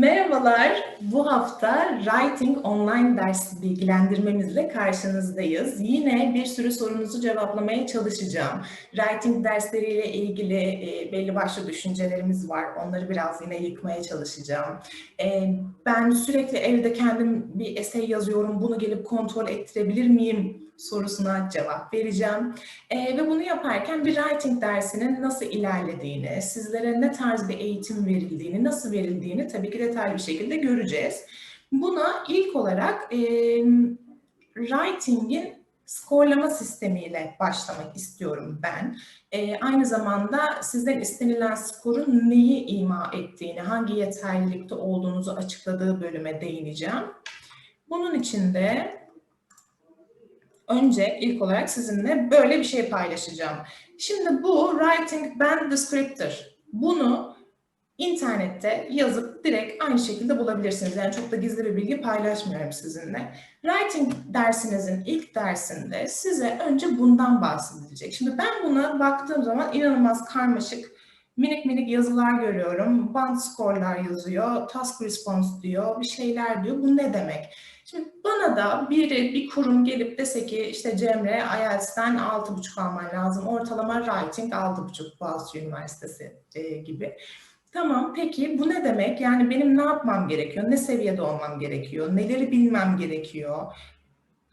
Merhabalar, bu hafta Writing Online ders bilgilendirmemizle karşınızdayız. Yine bir sürü sorunuzu cevaplamaya çalışacağım. Writing dersleriyle ilgili e, belli başlı düşüncelerimiz var. Onları biraz yine yıkmaya çalışacağım. E, ben sürekli evde kendim bir essay yazıyorum, bunu gelip kontrol ettirebilir miyim sorusuna cevap vereceğim. E, ve bunu yaparken bir writing dersinin nasıl ilerlediğini, sizlere ne tarz bir eğitim verildiğini, nasıl verildiğini tabii ki detaylı bir şekilde göreceğiz. Buna ilk olarak e, writing'in skorlama sistemiyle başlamak istiyorum ben. E, aynı zamanda sizden istenilen skorun neyi ima ettiğini, hangi yeterlilikte olduğunuzu açıkladığı bölüme değineceğim. Bunun için de önce ilk olarak sizinle böyle bir şey paylaşacağım. Şimdi bu Writing Band Descriptor. Bunu internette yazıp direkt aynı şekilde bulabilirsiniz. Yani çok da gizli bir bilgi paylaşmıyorum sizinle. Writing dersinizin ilk dersinde size önce bundan bahsedilecek. Şimdi ben buna baktığım zaman inanılmaz karmaşık minik minik yazılar görüyorum. Band skorlar yazıyor, task response diyor, bir şeyler diyor. Bu ne demek? Şimdi bana da biri, bir kurum gelip dese ki işte Cemre IELTS'ten 6,5 alman lazım. Ortalama writing 6,5 Boğaziçi Üniversitesi e, gibi. Tamam peki bu ne demek? Yani benim ne yapmam gerekiyor? Ne seviyede olmam gerekiyor? Neleri bilmem gerekiyor?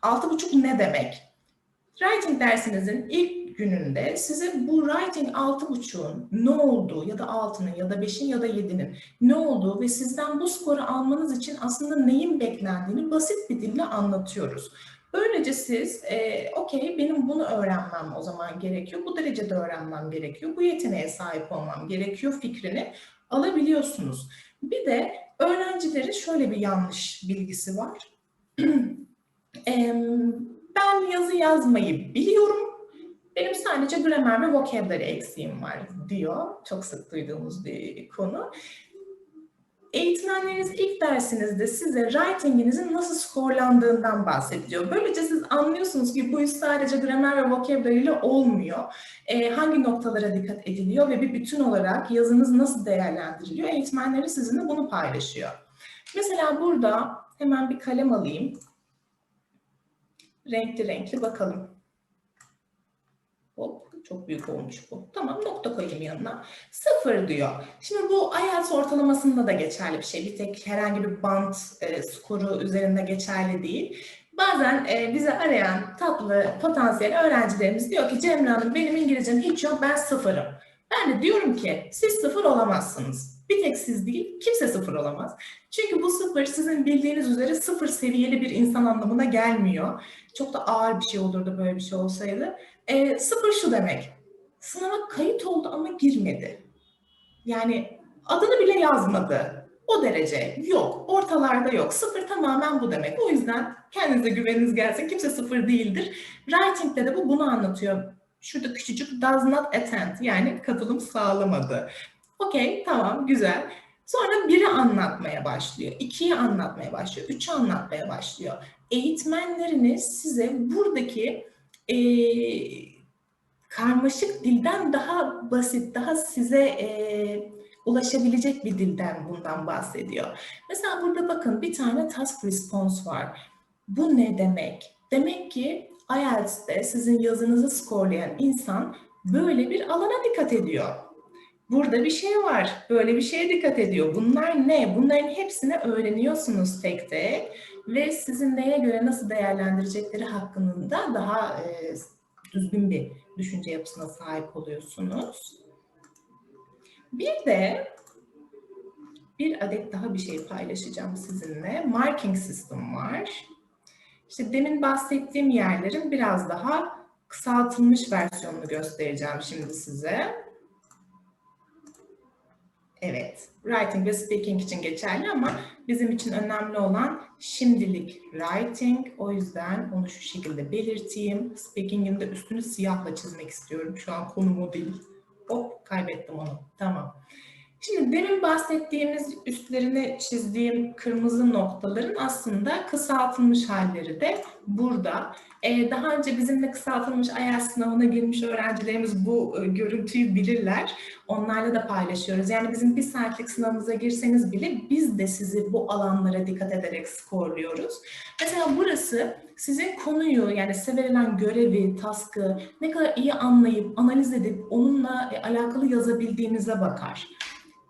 6,5 ne demek? Writing dersinizin ilk gününde size bu writing 6,5'un ne olduğu ya da 6'nın ya da 5'in ya da 7'nin ne olduğu ve sizden bu skoru almanız için aslında neyin beklendiğini basit bir dille anlatıyoruz. Böylece siz, e, okey benim bunu öğrenmem o zaman gerekiyor, bu derecede öğrenmem gerekiyor, bu yeteneğe sahip olmam gerekiyor fikrini alabiliyorsunuz. Bir de öğrencilerin şöyle bir yanlış bilgisi var. e, ben yazı yazmayı biliyorum, benim sadece gramer ve vocabulary eksiğim var diyor. Çok sık duyduğumuz bir konu. Eğitmenleriniz ilk dersinizde size writing'inizin nasıl skorlandığından bahsediyor. Böylece siz anlıyorsunuz ki bu iş sadece gramer ve vocabulary ile olmuyor. Ee, hangi noktalara dikkat ediliyor ve bir bütün olarak yazınız nasıl değerlendiriliyor? Eğitmenleri sizinle bunu paylaşıyor. Mesela burada hemen bir kalem alayım. Renkli renkli bakalım. Hop çok büyük olmuş bu. Tamam nokta koyayım yanına. Sıfır diyor. Şimdi bu IELTS ortalamasında da geçerli bir şey. Bir tek herhangi bir band e, skoru üzerinde geçerli değil. Bazen e, bizi arayan tatlı potansiyel öğrencilerimiz diyor ki Cemre Hanım benim İngilizcem hiç yok ben sıfırım. Ben de diyorum ki siz sıfır olamazsınız. Bir tek siz değil, kimse sıfır olamaz. Çünkü bu sıfır sizin bildiğiniz üzere sıfır seviyeli bir insan anlamına gelmiyor. Çok da ağır bir şey olurdu böyle bir şey olsaydı. E, sıfır şu demek, sınava kayıt oldu ama girmedi. Yani adını bile yazmadı. O derece yok, ortalarda yok. Sıfır tamamen bu demek. O yüzden kendinize güveniniz gelsin. Kimse sıfır değildir. Writing'de de bu bunu anlatıyor. Şurada küçücük does not attend yani katılım sağlamadı. Okey tamam güzel. Sonra biri anlatmaya başlıyor, ikiyi anlatmaya başlıyor, üçü anlatmaya başlıyor. Eğitmenleriniz size buradaki e, karmaşık dilden daha basit, daha size e, ulaşabilecek bir dilden bundan bahsediyor. Mesela burada bakın bir tane task response var. Bu ne demek? Demek ki IELTS'te sizin yazınızı skorlayan insan böyle bir alana dikkat ediyor. Burada bir şey var. Böyle bir şeye dikkat ediyor. Bunlar ne? Bunların hepsini öğreniyorsunuz tek tek ve sizin neye göre nasıl değerlendirecekleri hakkında daha e, düzgün bir düşünce yapısına sahip oluyorsunuz. Bir de bir adet daha bir şey paylaşacağım sizinle. Marking system var. İşte demin bahsettiğim yerlerin biraz daha kısaltılmış versiyonunu göstereceğim şimdi size. Evet, writing ve speaking için geçerli ama bizim için önemli olan şimdilik writing. O yüzden onu şu şekilde belirteyim. Speaking'in de üstünü siyahla çizmek istiyorum. Şu an konum o değil. Hop, kaybettim onu. Tamam. Şimdi demin bahsettiğimiz üstlerine çizdiğim kırmızı noktaların aslında kısaltılmış halleri de burada. Ee, daha önce bizimle kısaltılmış IELTS sınavına girmiş öğrencilerimiz bu e, görüntüyü bilirler. Onlarla da paylaşıyoruz. Yani bizim bir saatlik sınavımıza girseniz bile biz de sizi bu alanlara dikkat ederek skorluyoruz. Mesela burası sizin konuyu yani size verilen görevi, taskı ne kadar iyi anlayıp, analiz edip onunla e, alakalı yazabildiğinize bakar.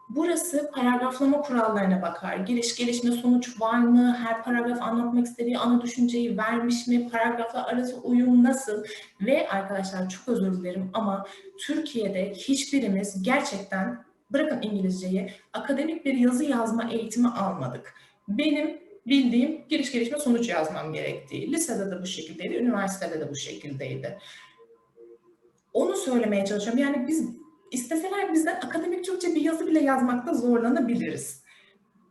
Burası paragraflama kurallarına bakar. Giriş, gelişme, sonuç var mı? Her paragraf anlatmak istediği ana düşünceyi vermiş mi? Paragraflar arası uyum nasıl? Ve arkadaşlar çok özür dilerim ama Türkiye'de hiçbirimiz gerçekten bırakın İngilizceyi akademik bir yazı yazma eğitimi almadık. Benim bildiğim giriş gelişme sonuç yazmam gerektiği. Lisede de bu şekildeydi, üniversitede de bu şekildeydi. Onu söylemeye çalışıyorum. Yani biz isteseler bizden akademik Türkçe bir yazı bile yazmakta zorlanabiliriz.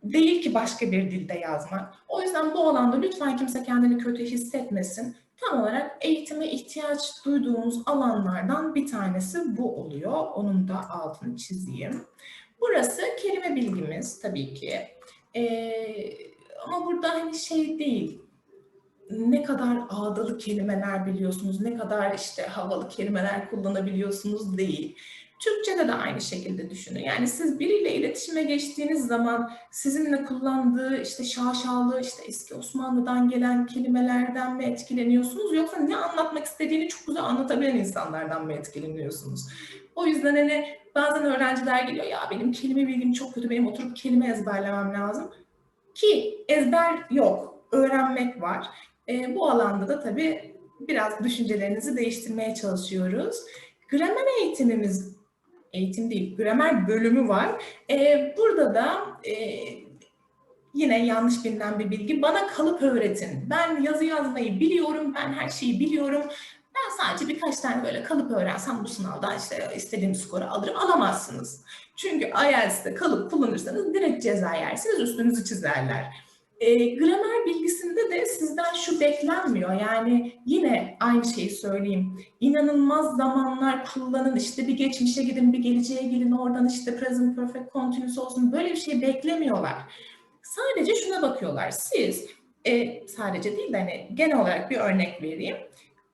Değil ki başka bir dilde yazmak. O yüzden bu alanda lütfen kimse kendini kötü hissetmesin. Tam olarak eğitime ihtiyaç duyduğumuz alanlardan bir tanesi bu oluyor. Onun da altını çizeyim. Burası kelime bilgimiz tabii ki. Ee, ama burada hani şey değil, ne kadar ağdalı kelimeler biliyorsunuz, ne kadar işte havalı kelimeler kullanabiliyorsunuz değil. Türkçe'de de aynı şekilde düşünün. Yani siz biriyle iletişime geçtiğiniz zaman sizinle kullandığı işte şaşalı, işte eski Osmanlı'dan gelen kelimelerden mi etkileniyorsunuz yoksa ne anlatmak istediğini çok güzel anlatabilen insanlardan mı etkileniyorsunuz? O yüzden hani bazen öğrenciler geliyor ya benim kelime bilgim çok kötü, benim oturup kelime ezberlemem lazım. Ki ezber yok, öğrenmek var. E, bu alanda da tabii biraz düşüncelerinizi değiştirmeye çalışıyoruz. Gramer eğitimimiz, eğitim değil, gramer bölümü var. E, burada da e, yine yanlış bilinen bir bilgi. Bana kalıp öğretin. Ben yazı yazmayı biliyorum, ben her şeyi biliyorum. Ben sadece birkaç tane böyle kalıp öğrensem bu sınavdan işte istediğim skoru alırım. Alamazsınız. Çünkü IELTS'te kalıp kullanırsanız direkt ceza yersiniz, üstünüzü çizerler. E, gramer bilgisinde de sizden şu beklenmiyor. Yani yine aynı şeyi söyleyeyim. İnanılmaz zamanlar kullanın. işte bir geçmişe gidin, bir geleceğe gidin. Oradan işte present perfect continuous olsun. Böyle bir şey beklemiyorlar. Sadece şuna bakıyorlar. Siz e, sadece değil de hani genel olarak bir örnek vereyim.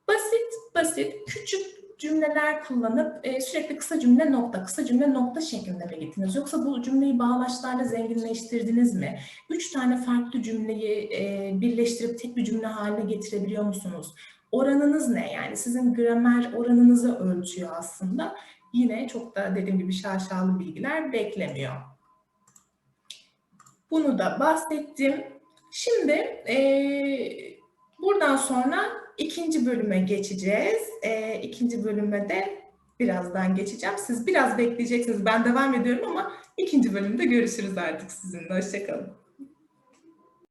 Basit basit küçük cümleler kullanıp e, sürekli kısa cümle nokta, kısa cümle nokta şeklinde mi gittiniz? Yoksa bu cümleyi bağlaçlarla zenginleştirdiniz mi? Üç tane farklı cümleyi e, birleştirip tek bir cümle haline getirebiliyor musunuz? Oranınız ne? Yani sizin gramer oranınızı ölçüyor aslında. Yine çok da dediğim gibi şaşalı bilgiler beklemiyor. Bunu da bahsettim. Şimdi e, buradan sonra ikinci bölüme geçeceğiz. E, ikinci bölüme de birazdan geçeceğim. Siz biraz bekleyeceksiniz. Ben devam ediyorum ama ikinci bölümde görüşürüz artık sizinle. Hoşçakalın.